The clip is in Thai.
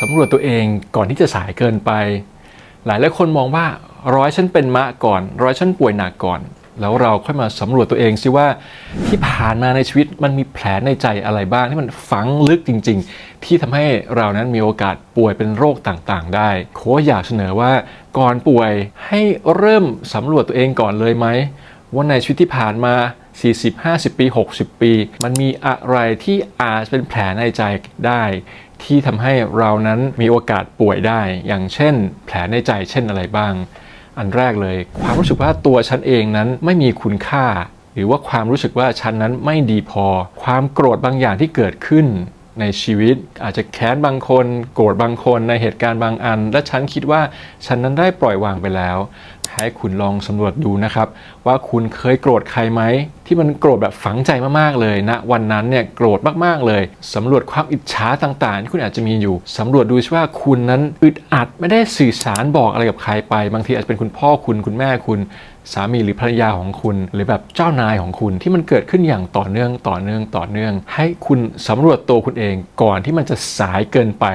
สำรวจตัวเองก่อนที่จะสายเกินไป หลายหลายคนมองว่าร้อยฉันเป็นมะก่อน ร้อยฉันป่วยหนักก่อน แล้วเราค่อยมาสำรวจตัวเองซิว่าที่ผ่านมาในชีวิตมันมีแผลในใจอะไรบ้างที่มันฝังลึกจริง ๆ ที่ทำให้เรานั้นมีโอกาสป่วยเป็นโรคต่างๆ ได้โคอยากเสนอว่าก่อนป่วยให้เริ่มสำรวจตัวเองก่อนเลยไหมว่าในชีวิตที่ผ่านมา 40 50 ปี 60 ปี มันมีอะไรที่อาจเป็นแผลในใจได้ ที่ทำให้เรานั้นมีโอกาสป่วยได้ อย่างเช่น แผลในใจเช่นอะไรบ้าง อันแรกเลย ความรู้สึกว่าตัวฉันเองนั้นไม่มีคุณค่า หรือว่าความรู้สึกว่าฉันนั้นไม่ดีพอ ความโกรธบางอย่างที่เกิดขึ้นในชีวิตอาจจะแค้นบางคน โกรธบางคนในเหตุการณ์บางอัน และฉันคิดว่าฉันนั้นได้ปล่อยวางไปแล้ว ให้คุณลองสำรวจดูนะครับ ว่าคุณเคยโกรธใครไหม ที่มันโกรธแบบฝังใจมากๆเลยนะวันนั้นเนี่ยโกรธมากๆเลยสำรวจความอิจฉาต่างๆ ที่คุณอาจจะมีอยู่สำรวจดูว่าคุณนั้นอึดอัดไม่ได้สื่อสารบอกอะไรกับใครไป บางทีอาจจะเป็นคุณพ่อคุณคุณแม่คุณสามีหรือภรรยาของคุณ หรือแบบเจ้านายของคุณที่มันเกิดขึ้นอย่างต่อเนื่องต่อเนื่องต่อเนื่อง ให้คุณสำรวจตัวคุณเองก่อนที่มันจะสายเกินไป